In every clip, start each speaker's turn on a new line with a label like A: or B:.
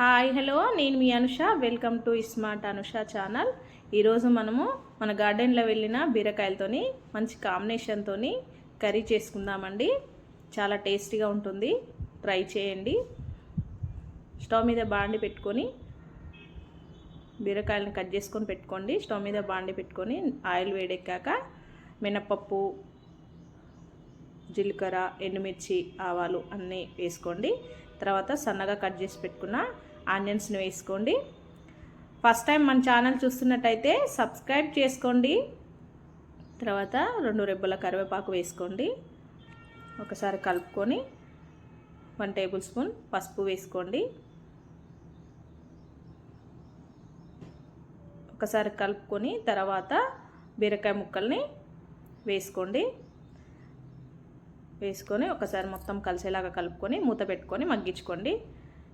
A: Hi hello. నేను మీ Anusha. Welcome to ismart Anusha channel. ఈరోజు మనము మన గార్డెన్లో వెళ్ళిన బీరకాయలతోని మంచి కాంబినేషన్తోని కర్రీ చేసుకుందామండి. చాలా టేస్టీగా ఉంటుంది. ట్రై చేయండి. స్టవ్ మీద బాండి పెట్టుకొని బీరకాయలను కట్ చేసుకొని పెట్టుకోండి. స్టవ్ మీద బాండి పెట్టుకొని ఆయిల్ వేడెక్కాక మినపప్పు జీలకర్ర ఎండుమిర్చి ఆవాలు అన్నీ వేసుకోండి. తర్వాత సన్నగా కట్ చేసి పెట్టుకున్న ఆనియన్స్ని వేసుకోండి. ఫస్ట్ టైం మన ఛానల్ చూస్తున్నట్టయితే సబ్స్క్రైబ్ చేసుకోండి. తర్వాత రెండు రెబ్బల కరివేపాకు వేసుకోండి. ఒకసారి కలుపుకొని వన్ టేబుల్ స్పూన్ పసుపు వేసుకోండి. ఒకసారి కలుపుకొని తర్వాత బీరకాయ ముక్కల్ని వేసుకోండి. వేసుకొని ఒకసారి మొత్తం కలిసేలాగా కలుపుకొని మూత పెట్టుకొని మగ్గించుకోండి.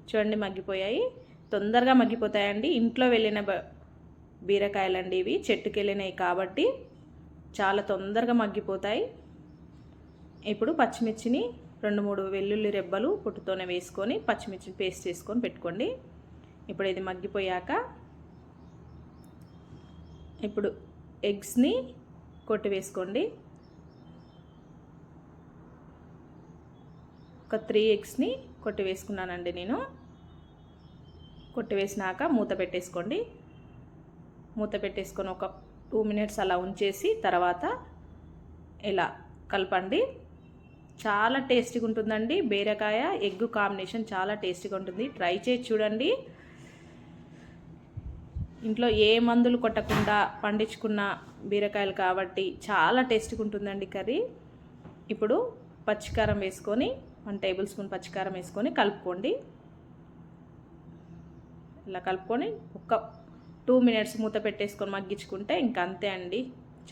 A: చూడండి మగ్గిపోయాయి. తొందరగా మగ్గిపోతాయండి. ఇంట్లో వెళ్ళిన బీరకాయలండి ఇవి. చెట్టుకి వెళ్ళినవి కాబట్టి చాలా తొందరగా మగ్గిపోతాయి. ఇప్పుడు పచ్చిమిర్చిని రెండు మూడు వెల్లుల్లి రెబ్బలు పుట్టుతోనే వేసుకొని పచ్చిమిర్చిని పేస్ట్ చేసుకొని పెట్టుకోండి. ఇప్పుడు ఇది మగ్గిపోయాక ఇప్పుడు ఎగ్స్ని కొట్టి వేసుకోండి. ఒక త్రీ ఎగ్స్ని కొట్టి వేసుకున్నానండి నేను. కొట్టి వేసినాక మూత పెట్టేసుకోండి. మూత పెట్టేసుకొని ఒక టూ మినిట్స్ అలా ఉంచేసి తర్వాత ఇలా కలపండి. చాలా టేస్టీగా ఉంటుందండి. బీరకాయ ఎగ్ కాంబినేషన్ చాలా టేస్టీగా ఉంటుంది. ట్రై చేసి చూడండి. ఇంట్లో ఏ మందులు కొట్టకుండా పండించుకున్న బీరకాయలు కాబట్టి చాలా టేస్టీగా ఉంటుందండి కర్రీ. ఇప్పుడు పచ్చికారం వేసుకొని వన్ టేబుల్ స్పూన్ పచ్చికారం వేసుకొని కలుపుకోండి. ఇలా కలుపుకొని ఒక టూ మినిట్స్ మూత పెట్టేసుకొని మగ్గించుకుంటే ఇంక అంతే అండి.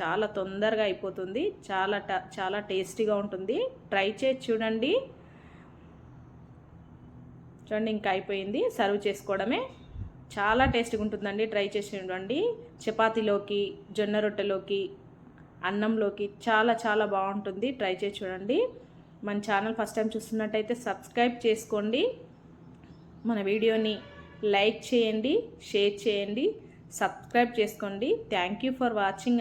A: చాలా తొందరగా అయిపోతుంది. చాలా చాలా టేస్టీగా ఉంటుంది. ట్రై చేసి చూడండి. చూడండి ఇంకా అయిపోయింది. సర్వ్ చేసుకోవడమే చాలా టేస్టీగా ఉంటుందండి. ట్రై చేసి చూడండి. చపాతీలోకి జొన్న రొట్టెలోకి అన్నంలోకి చాలా చాలా బాగుంటుంది. ట్రై చేసి చూడండి. మన ఛానల్ ఫస్ట్ టైం చూస్తున్నట్టయితే సబ్స్క్రైబ్ చేసుకోండి. మన వీడియోని లైక్ చేయండి షేర్ చేయండి సబ్స్క్రైబ్ చేసుకోండి. Thank you for watching.